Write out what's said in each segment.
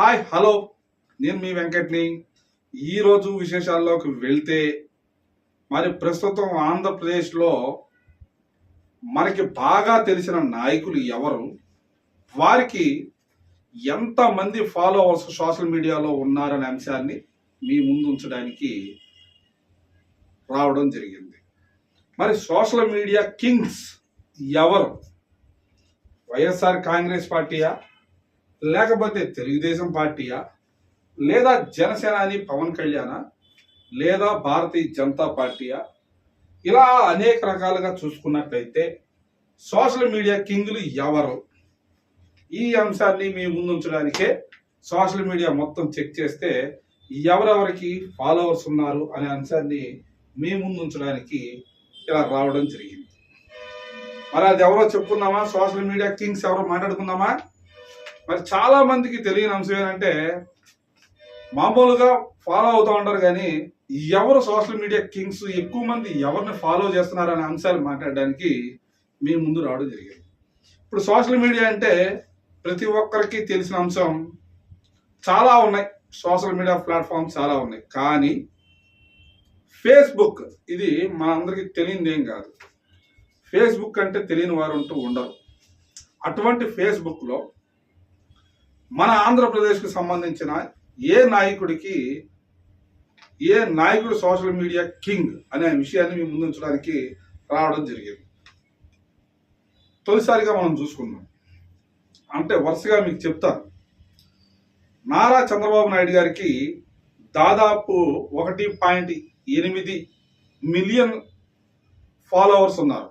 Hi hello. నేను మీ వెంకట్ని. ఈరోజు విశేషాల్లోకి వెళ్తే మరి ప్రస్తుతం ఆంధ్రప్రదేశ్లో మనకి బాగా తెలిసిన నాయకులు ఎవరు? వారికి ఎంతమంది ఫాలోవర్స్ సోషల్ మీడియాలో ఉన్నారనే అంశాన్ని మీ ముందు ఉంచడానికి రావడం జరిగింది. మరి సోషల్ మీడియా కింగ్స్ ఎవరు? వైఎస్ఆర్ కాంగ్రెస్ పార్టీయా? లేకపోతే తెలుగుదేశం పార్టీయా? లేదా జనసేనాని పవన్ కళ్యాణ? లేదా భారతీయ జనతా పార్టీయా? ఇలా అనేక రకాలుగా చూసుకున్నట్లయితే సోషల్ మీడియా కింగ్లు ఎవరు? ఈ అంశాన్ని మీ ముందుంచడానికే సోషల్ మీడియా మొత్తం చెక్ చేస్తే ఎవరెవరికి ఫాలోవర్స్ ఉన్నారు అనే అంశాన్ని మీ ముందు ఉంచడానికి ఇలా రావడం జరిగింది. మరి అది ఎవరో చెప్పుకుందామా? సోషల్ మీడియా కింగ్స్ ఎవరో మాట్లాడుకుందామా? మరి చాలా మందికి తెలియని అంశం ఏంటంటే మామూలుగా ఫాలో అవుతూ ఉంటారు కానీ ఎవరు సోషల్ మీడియా కింగ్స్ ఎక్కువ మంది ఎవరిని ఫాలో చేస్తున్నారు అనే అంశాలు మాట్లాడడానికి మీ ముందు రావడం జరిగింది. ఇప్పుడు సోషల్ మీడియా అంటే ప్రతి ఒక్కరికి తెలిసిన అంశం చాలా ఉన్నాయి. సోషల్ మీడియా ప్లాట్ఫామ్స్ చాలా ఉన్నాయి. కానీ ఫేస్బుక్ ఇది మనందరికీ తెలియనిది ఏం కాదు. ఫేస్బుక్ అంటే తెలియని వారు ఉంటూ ఉండరు. అటువంటి ఫేస్బుక్లో మన ఆంధ్రప్రదేశ్కు సంబంధించిన ఏ నాయకుడికి ఏ నాయకుడు సోషల్ మీడియా కింగ్ అనే విషయాన్ని మీ ముందుంచడానికి రావడం జరిగింది. తొలిసారిగా మనం చూసుకున్నాం అంటే వరుసగా మీకు చెప్తాను నారా చంద్రబాబు నాయుడు గారికి దాదాపు ఒకటి పాయింట్ ఎనిమిది మిలియన్ ఫాలోవర్స్ ఉన్నారు.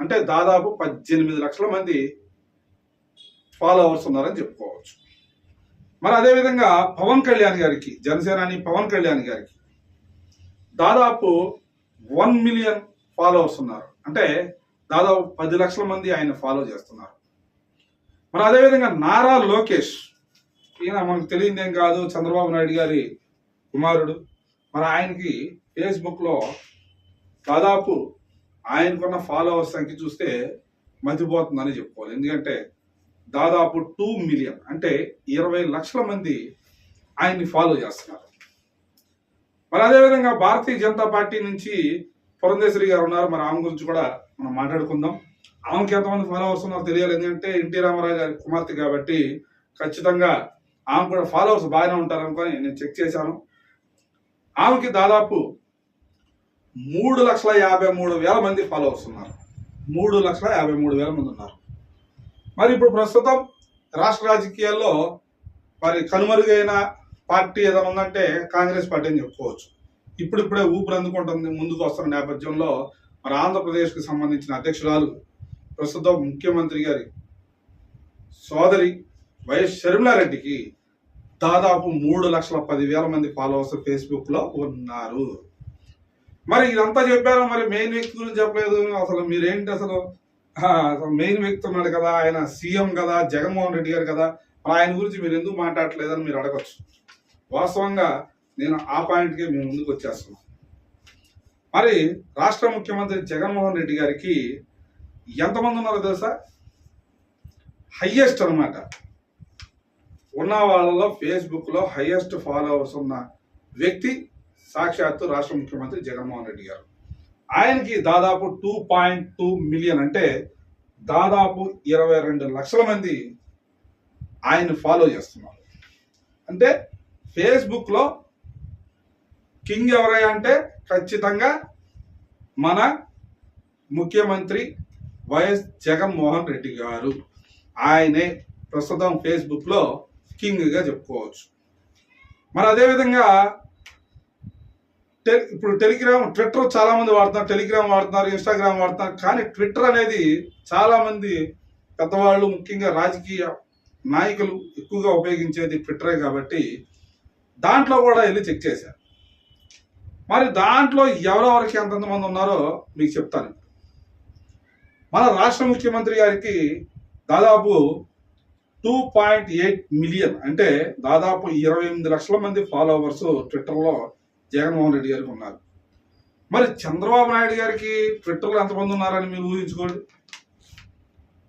అంటే దాదాపు పద్దెనిమిది లక్షల మంది ఫాలోవర్స్ ఉన్నారని చెప్పుకోవచ్చు. మరి అదేవిధంగా పవన్ కళ్యాణ్ గారికి జనసేనాని పవన్ కళ్యాణ్ గారికి దాదాపు వన్ మిలియన్ ఫాలోవర్స్ ఉన్నారు. అంటే దాదాపు పది లక్షల మంది ఆయన ఫాలో చేస్తున్నారు. మరి అదేవిధంగా నారా లోకేష్ ఈయన మనకు తెలియదేం కాదు చంద్రబాబు నాయుడు గారి కుమారుడు. మరి ఆయనకి ఫేస్బుక్లో దాదాపు ఆయనకున్న ఫాలోవర్స్ సంఖ్య చూస్తే మతిపోతుందని చెప్పుకోవాలి. ఎందుకంటే దాదాపు టూ మిలియన్ అంటే ఇరవై లక్షల మంది ఆయన్ని ఫాలో చేస్తున్నారు. మరి అదేవిధంగా భారతీయ జనతా పార్టీ నుంచి పురంధేశ్వరి గారు ఉన్నారు. మరి ఆమె గురించి కూడా మనం మాట్లాడుకుందాం. ఆమెకి ఎంతమంది ఫాలోవర్స్ ఉన్నారో తెలియాలి. ఎందుకంటే ఎన్టీ రామారావు గారి కుమార్తె కాబట్టి ఖచ్చితంగా ఆమె కూడా ఫాలోవర్స్ బాగానే ఉంటారనుకొని నేను చెక్ చేశాను. ఆమెకి దాదాపు మూడు లక్షల యాభై మూడు వేల మంది ఫాలోవర్స్ ఉన్నారు. మూడు లక్షల యాభై మూడు వేల మంది ఉన్నారు. మరి ఇప్పుడు ప్రస్తుతం రాష్ట్ర రాజకీయాల్లో మరి కనుమరుగైన పార్టీ ఏదైనా ఉందంటే కాంగ్రెస్ పార్టీ అని చెప్పుకోవచ్చు. ఇప్పుడిప్పుడే ఊపిరి అందుకుంటుంది ముందుకు వస్తున్న నేపథ్యంలో మరి ఆంధ్రప్రదేశ్కి సంబంధించిన అధ్యక్షురాలు ప్రస్తుతం ముఖ్యమంత్రి గారి సోదరి వైఎస్ షర్మిలారెడ్డికి దాదాపు మూడు లక్షల పదివేల మంది ఫాలోవర్స్ ఫేస్బుక్లో ఉన్నారు. మరి ఇదంతా చెప్పారు? మరి మెయిన్ వ్యక్తి గురించి చెప్పలేదు. అసలు మీరేంటి అసలు మెయిన్ వ్యక్తి ఉన్నాడు కదా ఆయన సీఎం కదా జగన్మోహన్ రెడ్డి గారు కదా. ఆయన గురించి మీరు ఎందుకు మాట్లాడలేదని మీరు అడగచ్చు. వాస్తవంగా నేను ఆ పాయింట్కే మేము ముందుకు వచ్చేస్తున్నాం మరి రాష్ట్ర ముఖ్యమంత్రి జగన్మోహన్ రెడ్డి గారికి ఎంతమంది ఉన్నారో తెలుసా? హయ్యెస్ట్ అన్నమాట. ఉన్న వాళ్ళలో ఫేస్బుక్లో హయ్యెస్ట్ ఫాలోవర్స్ ఉన్న వ్యక్తి సాక్షాత్తు రాష్ట్ర ముఖ్యమంత్రి జగన్మోహన్ రెడ్డి గారు. ఆయనకి దాదాపు టూ పాయింట్ టూ మిలియన్ అంటే దాదాపు ఇరవై రెండు లక్షల మంది ఆయన ఫాలో చేస్తున్నారు. అంటే ఫేస్బుక్లో కింగ్ ఎవరయ్యా అంటే ఖచ్చితంగా మన ముఖ్యమంత్రి వైఎస్ జగన్మోహన్ రెడ్డి గారు. ఆయనే ప్రస్తుతం ఫేస్బుక్లో కింగ్గా చెప్పుకోవచ్చు. మరి అదేవిధంగా టె- ఇప్పుడు టెలిగ్రామ్ ట్విట్టర్ చాలా మంది వాడుతున్నారు టెలిగ్రామ్ వాడుతున్నారు ఇన్స్టాగ్రామ్ వాడుతున్నారు కానీ ట్విట్టర్ అనేది చాలా మంది పెద్దవాళ్ళు ముఖ్యంగా రాజకీయ నాయకులు ఎక్కువగా ఉపయోగించేది ట్విట్టరే కాబట్టి దాంట్లో కూడా వెళ్ళి చెక్ చేశారు. మరి దాంట్లో ఎవరెవరికి ఎంతమంది మంది ఉన్నారో మీకు చెప్తాను. మన రాష్ట్ర ముఖ్యమంత్రి గారికి దాదాపు టూ పాయింట్ ఎయిట్ మిలియన్ అంటే దాదాపు ఇరవై ఎనిమిది లక్షల మంది ఫాలోవర్స్ ట్విట్టర్లో జగన్మోహన్ రెడ్డి గారికి ఉన్నారు. మరి చంద్రబాబు నాయుడు గారికి ట్విట్టర్లో ఎంతమంది ఉన్నారని మీరు ఊహించుకోండి.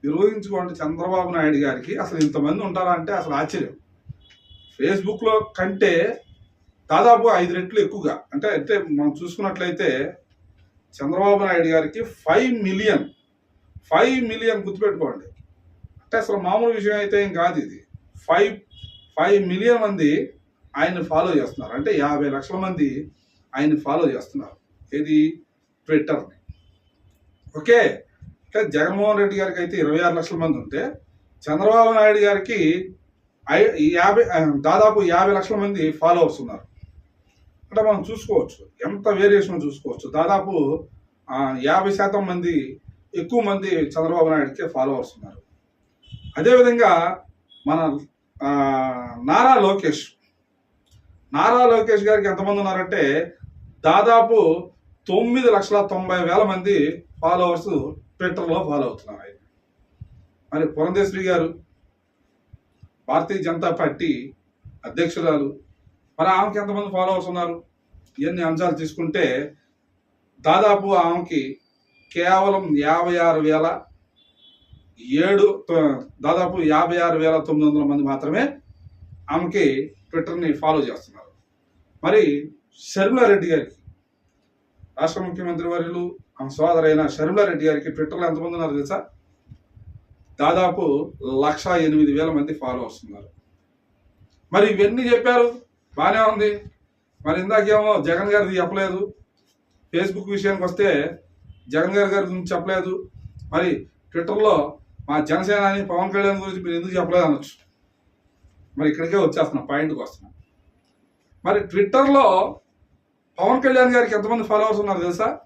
మీరు ఊహించుకోండి చంద్రబాబు నాయుడు గారికి అసలు ఇంతమంది ఉంటారా అంటే అసలు ఆశ్చర్యం. ఫేస్బుక్లో కంటే దాదాపు ఐదు రెట్లు ఎక్కువగా. అంటే అంటే మనం చూసుకున్నట్లయితే చంద్రబాబు నాయుడు గారికి ఫైవ్ మిలియన్ ఫైవ్ మిలియన్ గుర్తుపెట్టుకోండి. అంటే అసలు మామూలు విషయం అయితే ఏం కాదు ఇది. ఫైవ్ ఫైవ్ మిలియన్ మంది ఆయన్ని ఫాలో చేస్తున్నారు. అంటే యాభై లక్షల మంది ఆయన్ని ఫాలో చేస్తున్నారు. ఏది? ట్విట్టర్ని ఓకే. అంటే జగన్మోహన్ రెడ్డి గారికి అయితే ఇరవై ఆరు లక్షల మంది ఉంటే చంద్రబాబు నాయుడు గారికి ఐ- యాభై దాదాపు యాభై లక్షల మంది ఫాలోవర్స్ ఉన్నారు. అంటే మనం చూసుకోవచ్చు. ఎంత వేరియేషన్ చూసుకోవచ్చు. దాదాపు యాభై శాతం మంది ఎక్కువ మంది చంద్రబాబు నాయుడుకి ఫాలోవర్స్ ఉన్నారు. అదేవిధంగా మన నారా లోకేష్ నారా లోకేష్ గారికి ఎంతమంది ఉన్నారంటే దాదాపు తొమ్మిది లక్షల తొంభై వేల మంది ఫాలోవర్స్ ట్విట్టర్లో ఫాలో అవుతున్నారు ఆయన. మరి పురంధేశ్వరి గారు భారతీయ జనతా పార్టీ అధ్యక్షురాలు మరి ఆమెకి ఎంతమంది ఫాలోవర్స్ ఉన్నారు? ఇవన్నీ అంశాలు తీసుకుంటే దాదాపు ఆమెకి కేవలం యాభై ఆరు వేల ఏడు దాదాపు యాభై ఆరు వేల తొమ్మిది వందల మంది మాత్రమే ఆమెకి ట్విట్టర్ని ఫాలో చేస్తున్నారు. మరి షర్మిలారెడ్డి గారికి రాష్ట్ర ముఖ్యమంత్రి వర్యులు ఆమె సోదరైన షర్మిలారెడ్డి గారికి ట్విట్టర్లో ఎంతమంది ఉన్నారు తెలుసా? దాదాపు లక్ష ఎనిమిది వేల మంది ఫాలోవర్స్ ఉన్నారు. మరి ఇవన్నీ చెప్పారు బాగానే ఉంది. మరి ఇందాకేమో జగన్ గారిది చెప్పలేదు. ఫేస్బుక్ విషయానికి వస్తే జగన్ గారి గారి గురించి చెప్పలేదు. మరి ట్విట్టర్లో మా జనసేనాని పవన్ కళ్యాణ్ గురించి మీరు ఎందుకు చెప్పలేదు అనొచ్చు. మరి ఇక్కడికే వచ్చేస్తున్నాం పాయింట్కి వస్తున్నాం. మరి ట్విట్టర్లో పవన్ కళ్యాణ్ గారికి ఎంతమంది ఫాలోవర్స్ ఉన్నారు తెలుసా?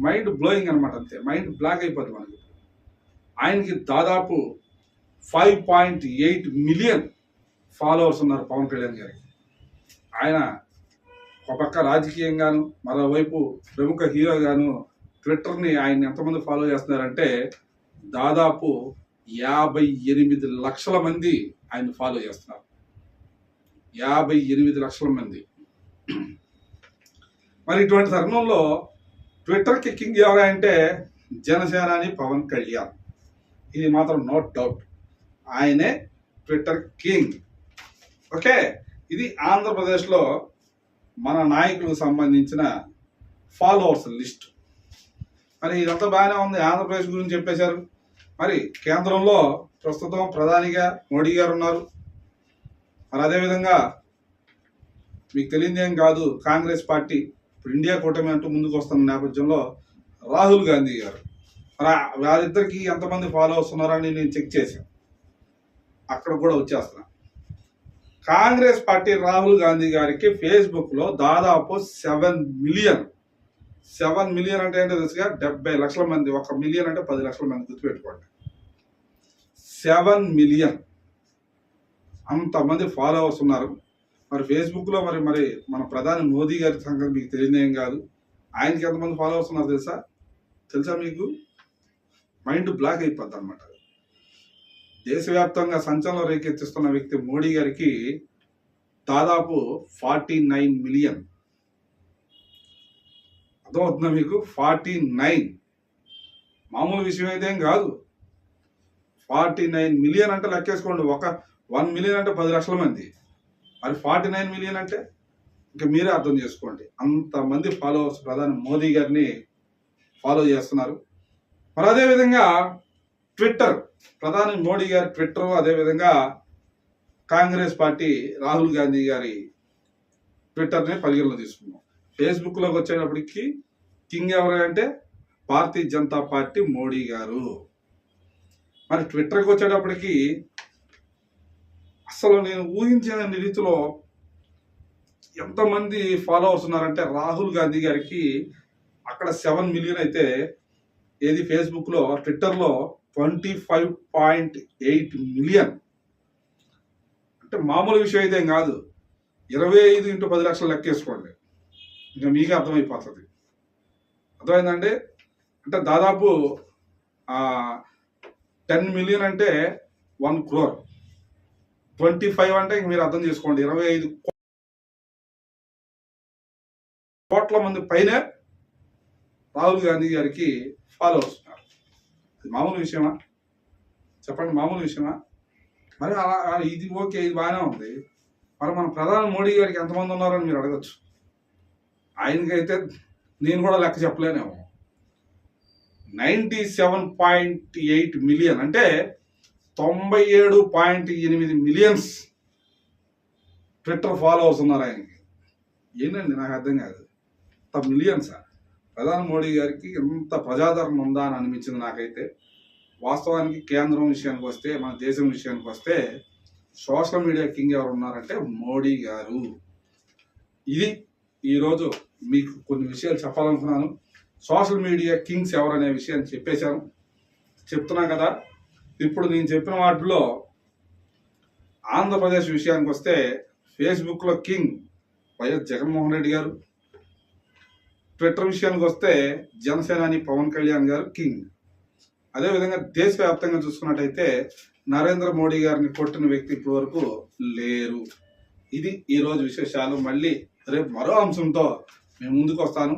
మైండ్ బ్లోయింగ్ అనమాట అంతే. మైండ్ బ్లాక్ అయిపోతుంది మనకి. ఆయనకి దాదాపు five point eight million followers ఉన్నారు పవన్ కళ్యాణ్ గారికి. ఆయన ఒక పక్క రాజకీయంగాను మరోవైపు ప్రముఖ హీరోగాను ట్విట్టర్ని ఆయన ఎంతమంది ఫాలో చేస్తున్నారంటే దాదాపు యాభై ఎనిమిది లక్షల మంది ఆయన ఫాలో చేస్తున్నారు. యాభై ఎనిమిది లక్షల మంది. మరి ఇటువంటి తరుణంలో ట్విట్టర్కి కింగ్ ఎవరంటే జనసేనాని పవన్ కళ్యాణ్. ఇది మాత్రం నో డౌట్. ఆయనే ట్విట్టర్ కింగ్. ఓకే? ఇది ఆంధ్రప్రదేశ్లో మన నాయకులకు సంబంధించిన ఫాలోవర్స్ లిస్ట్. మరి ఇదంతా బాగానే ఉంది. ఆంధ్రప్రదేశ్ గురించి చెప్పేశారు. మరి కేంద్రంలో ప్రస్తుతం ప్రధానిగా మోడీ గారు ఉన్నారు. మరి అదేవిధంగా మీకు తెలియదు ఏం కాదు కాంగ్రెస్ పార్టీ ఇప్పుడు ఇండియా కూటమి అంటూ ముందుకు వస్తున్న నేపథ్యంలో రాహుల్ గాంధీ గారు. మరి వారిద్దరికి ఎంతమంది ఫాలో అవుతున్నారని నేను చెక్ చేశాను. అక్కడ కూడా వచ్చేస్తున్నా. కాంగ్రెస్ పార్టీ రాహుల్ గాంధీ గారికి ఫేస్బుక్లో దాదాపు సెవెన్ మిలియన్ సెవెన్ మిలియన్ అంటే ఏంటో తెలుసుగా? డెబ్బై లక్షల మంది ఒక మిలియన్ అంటే పది లక్షల మంది గుర్తుపెట్టుకోండి. Seven million. అంతమంది ఫాలోవర్స్ ఉన్నారు. మరి ఫేస్బుక్లో మరి మరి మన ప్రధాని మోదీ గారి సంగతి మీకు తెలియదేం కాదు. ఆయనకి ఎంతమంది ఫాలోవర్స్ ఉన్నారు తెలుసా? తెలుసా మీకు? మైండ్ బ్లాక్ అయిపోద్ది అనమాట దేశవ్యాప్తంగా సంచలనం రేకెత్తిస్తున్న వ్యక్తి మోడీ గారికి దాదాపు ఫార్టీ నైన్ మిలియన్. అర్థమవుతుందా మీకు? Forty nine. మామూలు విషయం అయితే ఏం కాదు. ఫార్టీ నైన్ మిలియన్ అంటే లెక్కేసుకోండి. ఒక వన్ మిలియన్ అంటే పది లక్షల మంది. మరి ఫార్టీ నైన్ మిలియన్ అంటే ఇంకా మీరే అర్థం చేసుకోండి. అంతమంది ఫాలోవర్స్ ప్రధాని మోదీ గారిని ఫాలో చేస్తున్నారు. మరి అదేవిధంగా ట్విట్టర్ ప్రధాని మోడీ గారి ట్విట్టర్ అదేవిధంగా కాంగ్రెస్ పార్టీ రాహుల్ గాంధీ గారి ట్విట్టర్ని పరిగణలో తీసుకున్నాం. ఫేస్బుక్లోకి వచ్చేటప్పటికి కింగ్ ఎవరంటే భారతీయ జనతా పార్టీ మోడీ గారు. మరి ట్విట్టర్కి వచ్చేటప్పటికి అసలు నేను ఊహించిన రీతిలో ఎంతమంది ఫాలోవర్స్ ఉన్నారంటే రాహుల్ గాంధీ గారికి అక్కడ సెవెన్ మిలియన్ అయితే ఏది ఫేస్బుక్లో ట్విట్టర్లో twenty five point eight million అంటే మామూలు విషయం అయితే ఏం కాదు. ఇరవై ఐదు ఇంటూ పది లక్షలు లెక్కేసుకోండి. ఇంకా మీకే అర్థమైపోతుంది. అర్థమైందండి? అంటే దాదాపు టెన్ మిలియన్ అంటే వన్ క్రోర్ ట్వంటీ ఫైవ్ అంటే ఇంక మీరు అర్థం చేసుకోండి. ఇరవై ఐదు కోట్ల మంది పైనే రాహుల్ గాంధీ గారికి ఫాలో అవుతున్నారు అది మామూలు విషయమా? చెప్పండి మామూలు విషయమా? మరి అలా అలా ఇది ఓకే ఇది బాగానే ఉంది. మరి మన ప్రధాని మోడీ గారికి ఎంతమంది ఉన్నారని మీరు అడగచ్చు. ఆయనకైతే నేను కూడా లెక్క చెప్పలేనేమో. Ninety seven point eight million. అంటే తొంభై ఏడు పాయింట్ ఎనిమిది మిలియన్స్ ట్విట్టర్ ఫాలోవర్స్ ఉన్నారు ఆయనకి. ఏంటండి? నాకు అర్థం కాదు. ఇంత మిలియన్సా? ప్రధాని మోడీ గారికి ఎంత ప్రజాదరణ ఉందా అని అనిపించింది నాకైతే. వాస్తవానికి కేంద్రం విషయానికి వస్తే మన దేశం విషయానికి వస్తే సోషల్ మీడియా కింగ్ ఎవరు ఉన్నారంటే మోడీ గారు. ఇది ఈరోజు మీకు కొన్ని విషయాలు చెప్పాలనుకున్నాను. సోషల్ మీడియా కింగ్స్ ఎవరు అనే విషయాన్ని చెప్పేశాను. చెప్తున్నా కదా ఇప్పుడు నేను చెప్పిన వాటిలో ఆంధ్రప్రదేశ్ విషయానికి వస్తే ఫేస్బుక్లో కింగ్ వైఎస్ జగన్మోహన్ రెడ్డి గారు ట్విట్టర్ విషయానికి వస్తే జనసేనాని పవన్ కళ్యాణ్ గారు కింగ్. అదేవిధంగా దేశవ్యాప్తంగా చూసుకున్నట్టయితే నరేంద్ర మోడీ గారిని కొట్టిన వ్యక్తి ఇప్పటి వరకు లేరు. ఇది ఈరోజు విశేషాలు. మళ్ళీ రేపు మరో అంశంతో మేము ముందుకు వస్తాను.